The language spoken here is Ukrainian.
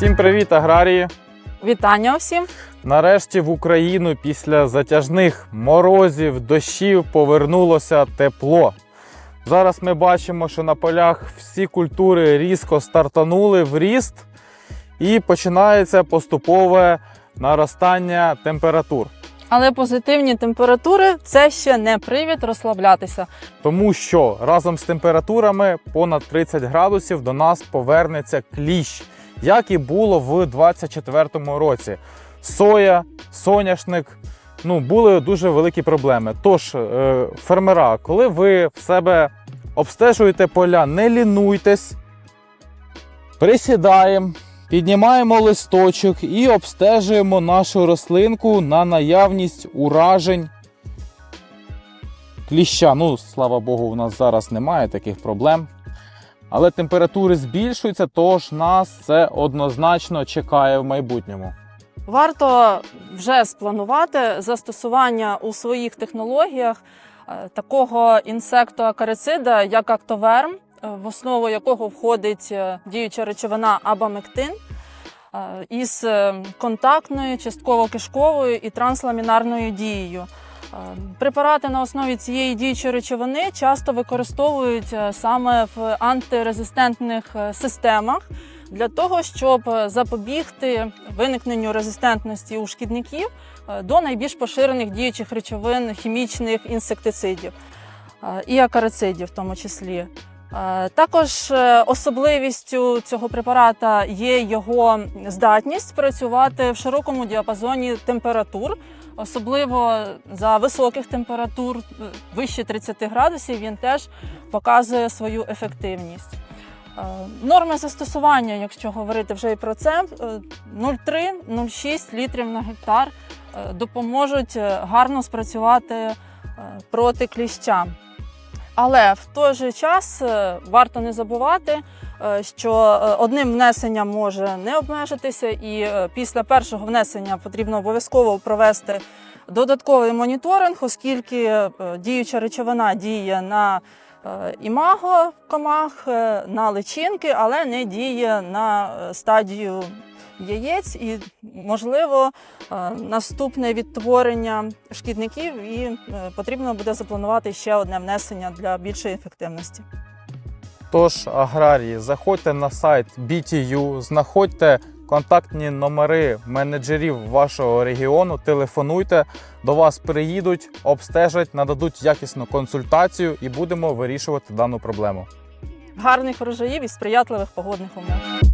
Всім привіт, аграрії! Вітання усім! Нарешті в Україну після затяжних морозів, дощів повернулося тепло. Зараз ми бачимо, що на полях всі культури різко стартанули в ріст і починається поступове наростання температур. Але позитивні температури це ще не привід розслаблятися. Тому що разом з температурами понад 30 градусів до нас повернеться кліщ, як і було в 2024 році. Соя, соняшник. Ну, були дуже великі проблеми. Тож, е, фермера, коли ви в себе обстежуєте поля, не лінуйтесь, присідаємо, піднімаємо листочок і обстежуємо нашу рослинку на наявність уражень кліща. Ну, слава Богу, у нас зараз немає таких проблем. Але температури збільшуються, тож нас це однозначно чекає в майбутньому. Варто вже спланувати застосування у своїх технологіях е, такого інсектоакарицида, як актоверм, е, в основу якого входить е, діюча речовина абамектин із контактною, частково кишковою і трансламінарною дією. Е, Препарати на основі цієї діючої речовини часто використовують е, саме в антирезистентних е, системах для того, щоб запобігти виникненню резистентності у шкідників до найбільш поширених діючих речовин хімічних інсектицидів і акарицидів, в тому числі. Е, Також е, особливістю цього препарата є його здатність працювати в широкому діапазоні температур, особливо за високих температур, е, вище 30 градусів, він теж показує свою ефективність. Норми застосування, якщо говорити вже і про це, е, 0,3-0,6 літрів на гектар допоможуть гарно спрацювати проти кліща. Але в той же час е, варто не забувати, е, що е, одним внесенням може не обмежитися, і після першого внесення потрібно обов'язково провести додатковий моніторинг, оскільки діюча речовина діє на імаго комах, е, на личинки, але не діє на е, стадію яєць і, можливо, е, наступне відтворення шкідників, і е, потрібно буде запланувати ще одне внесення для більшої ефективності. Тож, аграрії, заходьте на сайт BTU, знаходьте контактні номери менеджерів вашого регіону, телефонуйте, до вас приїдуть, обстежать, нададуть якісну консультацію і будемо вирішувати дану проблему. Гарних врожаїв і сприятливих погодних умов.